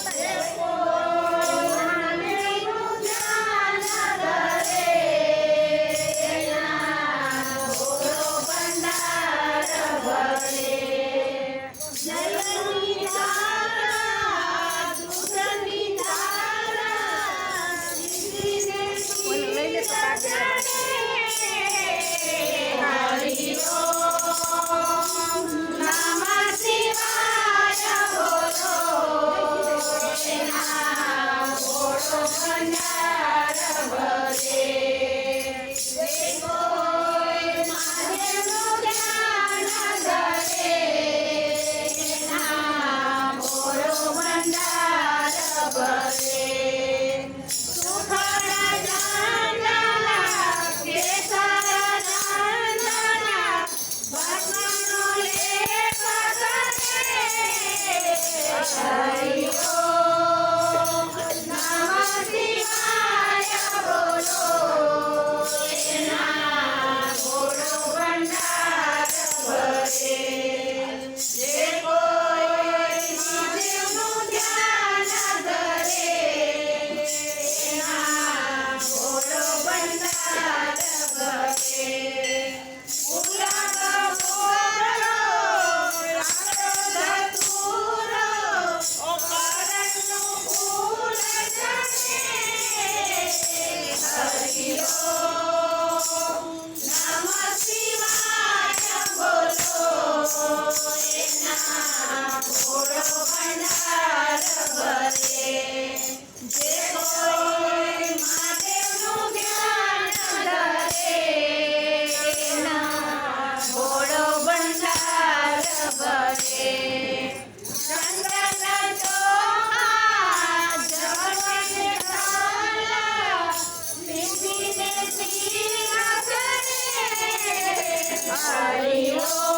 Deus. Adiós.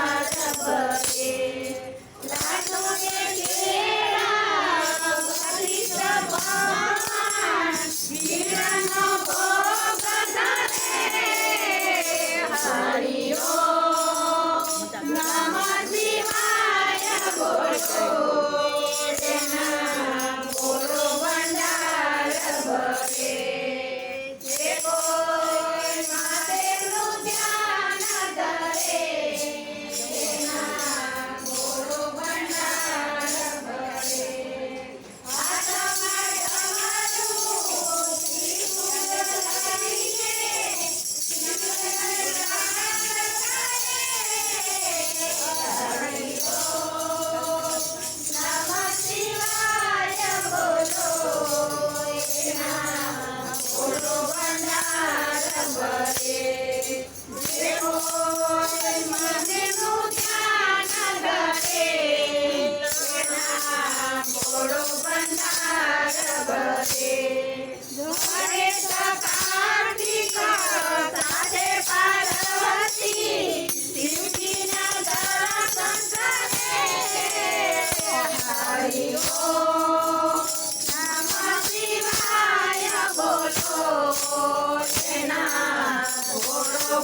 Father.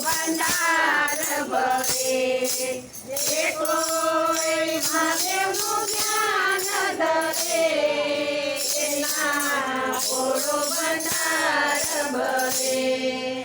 ભંડાર ભરે જે કોઈ મહાદેવનું જ્ઞાન ધરે. એના ઓળો ભંડાર ભરે